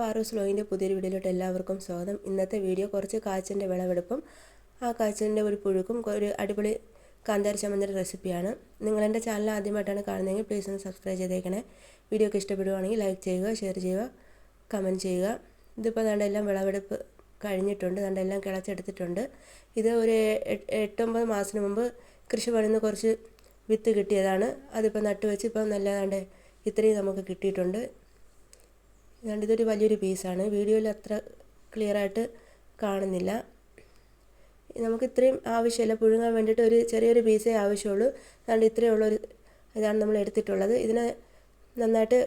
പാറൂസ് ലോയിന്റെ പുതിയൊരു വീഡിയോയിലോട്ട് എല്ലാവർക്കും സ്വാഗതം. ഇന്നത്തെ വീഡിയോ കുറച്ച് കാച്ചിന്റെ വിളവെടുപ്പും ആ കാച്ചിന്റെ ഒരു പുഴുക്കും ഒരു അടിപൊളി കാന്താരി ചമ്മന്തിന്റെ റെസിപ്പിയാണ്. നിങ്ങൾ എന്റെ ചാനൽ ആദ്യമായിട്ടാണ് കാണുന്നതെങ്കിൽ പ്ലീസ് ഒന്ന് സബ്സ്ക്രൈബ് ചെയ്തേക്കണേ. വീഡിയോ ഒക്കെ ഇഷ്ടപ്പെടുവാണെങ്കിൽ ലൈക്ക് ചെയ്യുക ഷെയർ ചെയ്യുക കമന്റ് ചെയ്യുക. ഇതിപ്പോൾ ദാണ്ട് എല്ലാം വിളവെടുപ്പ് കഴിഞ്ഞിട്ടുണ്ട്. ദാണ്ട് എല്ലാം കിളച്ചെടുത്തിട്ടുണ്ട്. ഇത് ഒരു എട്ട് എട്ടൊമ്പത് മാസത്തിന് മുമ്പ് കൃഷി പണിന്ന് കുറച്ച് വിത്ത് കിട്ടിയതാണ്. അതിപ്പോൾ നട്ടുവെച്ച് ഇപ്പം നല്ലതാണ്ട് ഇത്രയും നമുക്ക് കിട്ടിയിട്ടുണ്ട്. അതുകൊണ്ട് ഇതൊരു വലിയൊരു പീസാണ്. വീഡിയോയിൽ അത്ര ക്ലിയറായിട്ട് കാണുന്നില്ല. നമുക്ക് ഇത്രയും ആവശ്യമില്ല. പുഴുങ്ങാൻ വേണ്ടിയിട്ട് ഒരു ചെറിയൊരു പീസേ ആവശ്യമുള്ളൂ. അതുകൊണ്ട് ഇത്രയേ ഉള്ളൊരു ഇതാണ് നമ്മൾ എടുത്തിട്ടുള്ളത്. ഇതിനെ നന്നായിട്ട്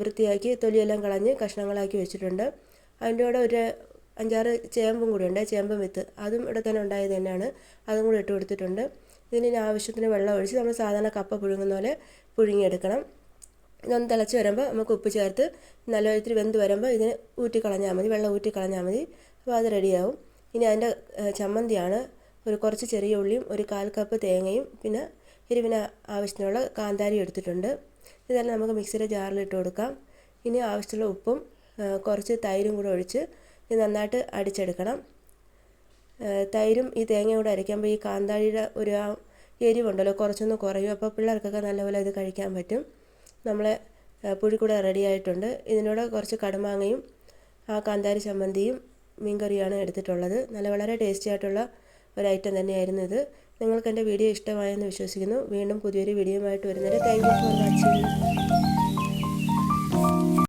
വൃത്തിയാക്കി തൊലിയെല്ലാം കളഞ്ഞ് കഷ്ണങ്ങളാക്കി വെച്ചിട്ടുണ്ട്. അതിന്റെ കൂടെ ഒരു അഞ്ചാറ് ചേമ്പും കൂടി ഉണ്ട്. ചേമ്പും വിത്ത്. അതും ഇവിടെ തന്നെ ഉണ്ടായത് തന്നെയാണ്. അതും കൂടി ഇട്ട് കൊടുത്തിട്ടുണ്ട്. ഇതിന് ആവശ്യത്തിന് വെള്ളം ഒഴിച്ച് നമ്മൾ സാധാരണ കപ്പ പുഴുങ്ങുന്ന പോലെ പുഴുങ്ങിയെടുക്കണം. ഇതൊന്ന് തിളച്ച് വരുമ്പോൾ നമുക്ക് ഉപ്പ് ചേർത്ത് നല്ല ഇത്തിരി വെന്ത് വരുമ്പോൾ ഇതിന് ഊറ്റി കളഞ്ഞാൽ മതി വെള്ളം ഊറ്റി കളഞ്ഞാൽ മതി. അപ്പോൾ അത് റെഡിയാവും ഇനി അതിന്റെ ചമ്മന്തിയാണ് ഒരു കുറച്ച് ചെറിയ ഉള്ളിയും ഒരു കാൽ കപ്പ് തേങ്ങയും പിന്നെ എരിവിന് ആവശ്യത്തിനുള്ള കാന്താരി എടുത്തിട്ടുണ്ട്. ഇതെല്ലാം നമുക്ക് മിക്സിയുടെ ജാറിൽ ഇട്ട് കൊടുക്കാം. ഇനി ആവശ്യമുള്ള ഉപ്പും കുറച്ച് തൈരും കൂടെ ഒഴിച്ച് ഇത് നന്നായിട്ട് അടിച്ചെടുക്കണം. തൈരും ഈ തേങ്ങയും കൂടെ അരയ്ക്കുമ്പോൾ ഈ കാന്താരിയുടെ ഒരു എരിവുണ്ടല്ലോ കുറച്ചൊന്ന് കുറയും. അപ്പോൾ പിള്ളേർക്കൊക്കെ നല്ലപോലെ ഇത് കഴിക്കാൻ പറ്റും. നമ്മളെ പുഴിക്കൂടെ റെഡി ആയിട്ടുണ്ട്. ഇതിനോട് കുറച്ച് കടുമാങ്ങയും ആ കാന്താരി ചമ്മന്തിയും മീൻകറിയാണ് എടുത്തിട്ടുള്ളത്. നല്ല വളരെ ടേസ്റ്റി ആയിട്ടുള്ള ഒരു ഐറ്റം തന്നെയായിരുന്നു ഇത്. നിങ്ങൾക്ക് എന്റെ വീഡിയോ ഇഷ്ടമായെന്ന് വിശ്വസിക്കുന്നു. വീണ്ടും പുതിയൊരു വീഡിയോയുമായിട്ട് വരുന്നത് താങ്ക് യു ഫോർ വാച്ചിങ്